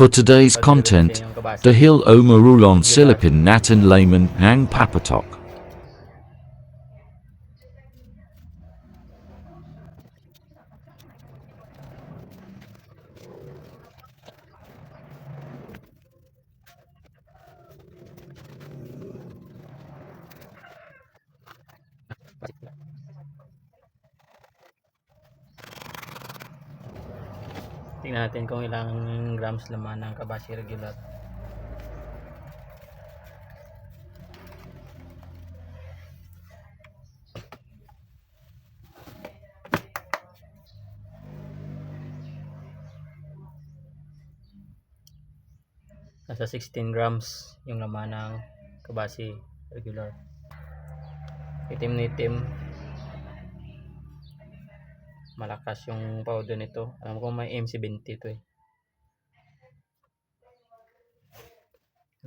For today's content, Dahil o Marulon Silipin Natin Layman Hang Papatok. Tingnan natin kung ilang grams laman ng kabashi regular. Nasa 16 grams yung laman ng kabasi regular. Itim na itim. Malakas yung powder nito. Alam ko may M70 ito eh.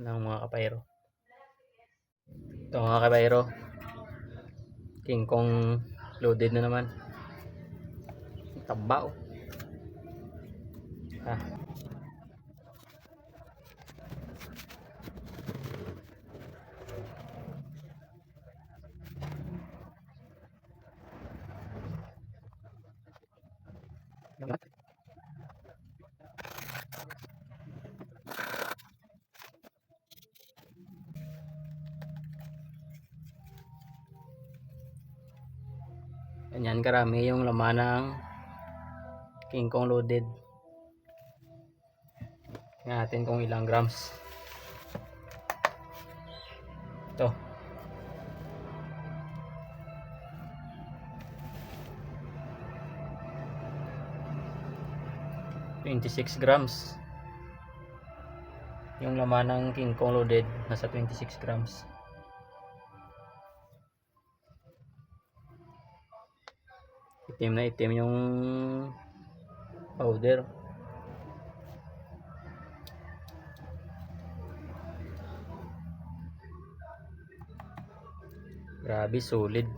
Ng mga kapayro. Ito mga kapayro. King Kong loaded na naman. Taba oh. Ah. Ganyan karami yung laman ng King Kong loaded. Tingnan natin kung ilang grams. Ito. Twenty-six grams. Yung laman ng King Kong loaded nasa 26 grams. Itim na itim yung powder. Grabe, solid.